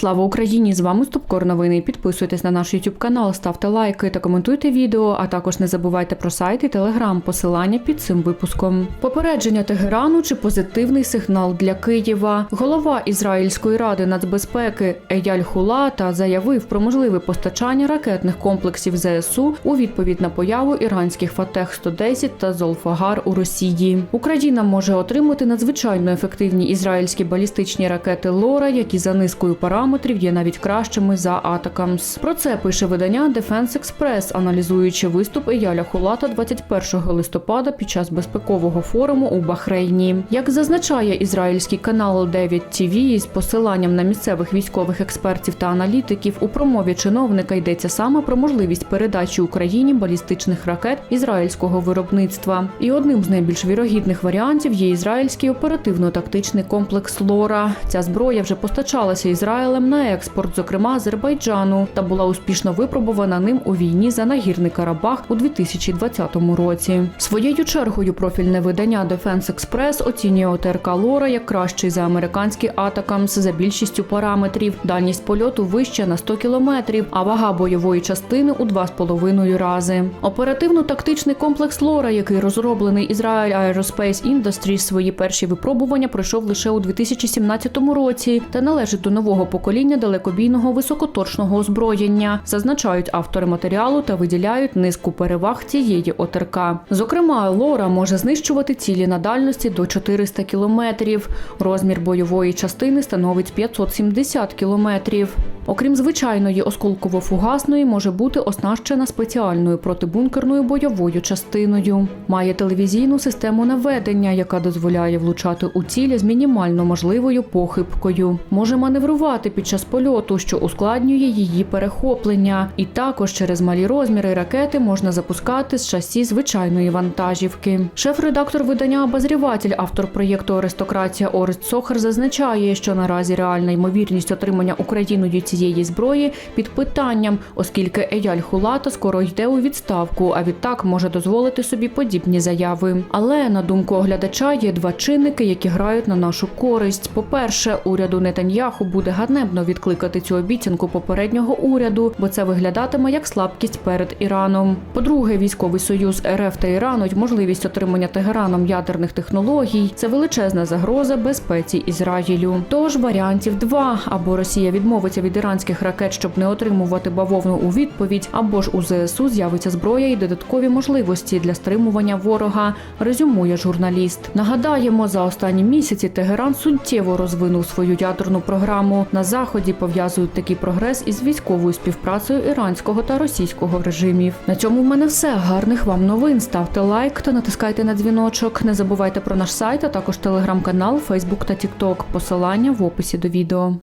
Слава Україні! З вами Стопкор Новини. Підписуйтесь на наш YouTube канал, ставте лайки та коментуйте відео. А також не забувайте про сайт і телеграм. Посилання під цим випуском. Попередження Тегерану чи позитивний сигнал для Києва. Голова Ізраїльської ради нацбезпеки Еяль Хулата заявив про можливе постачання ракетних комплексів ЗСУ у відповідь на появу іранських Фатех 110 та Золфагар у Росії. Україна може отримати надзвичайно ефективні ізраїльські балістичні ракети Лора, які за низкою параметрів є навіть кращими за Атакамс. Про це пише видання Defense Express, аналізуючи виступ Еяля Хулата 21 листопада під час безпекового форуму у Бахрейні. Як зазначає ізраїльський канал 9 TV з посиланням на місцевих військових експертів та аналітиків, у промові чиновника йдеться саме про можливість передачі Україні балістичних ракет ізраїльського виробництва. І одним з найбільш вірогідних варіантів є ізраїльський оперативно-тактичний комплекс Лора. Ця зброя вже постачалася Ізраїлем на експорт, зокрема Азербайджану, та була успішно випробувана ним у війні за нагірний Карабах у 2020 році. Своєю чергою профільне видання Defense Express оцінює ОТРК Лора як кращий за американський Атакамс за більшістю параметрів. Дальність польоту вища на 100 кілометрів, а вага бойової частини у 2,5 рази. Оперативно-тактичний комплекс Лора, який розроблений Israel Aerospace Industries, свої перші випробування пройшов лише у 2017 році та належить до нового покоління далекобійного високоточного озброєння, зазначають автори матеріалу та виділяють низку переваг цієї ОТРК. Зокрема, Лора може знищувати цілі на дальності до 400 кілометрів. Розмір бойової частини становить 570 кілометрів. Окрім звичайної осколково-фугасної, може бути оснащена спеціальною протибункерною бойовою частиною. Має телевізійну систему наведення, яка дозволяє влучати у цілі з мінімально можливою похибкою. Може маневрувати під час польоту, що ускладнює її перехоплення. І також через малі розміри ракети можна запускати з шасі звичайної вантажівки. Шеф-редактор видання Обозріватель, автор проєкту Аристократія Орест Сохар зазначає, що наразі реальна ймовірність отримання Україною цієї зброї під питанням, оскільки Еяль Хулата скоро йде у відставку, а відтак може дозволити собі подібні заяви. Але на думку оглядача є два чинники, які грають на нашу користь. По-перше, уряду Нетаньяху буде ганебно відкликати цю обіцянку попереднього уряду, бо це виглядатиме як слабкість перед Іраном. По-друге, військовий союз РФ та Ірану можливість отримання Тегераном ядерних технологій це величезна загроза безпеці Ізраїлю. Тож варіантів два: або Росія відмовиться від іранських ракет, щоб не отримувати бавовну у відповідь, або ж у ЗСУ з'явиться зброя і додаткові можливості для стримування ворога. Резюмує журналіст. Нагадаємо, за останні місяці Тегеран суттєво розвинув свою ядерну програму. На заході пов'язують такий прогрес із військовою співпрацею іранського та російського режимів. На цьому в мене все. Гарних вам новин. Ставте лайк та натискайте на дзвіночок. Не забувайте про наш сайт, а також телеграм-канал, Фейсбук та Тікток. Посилання в описі до відео.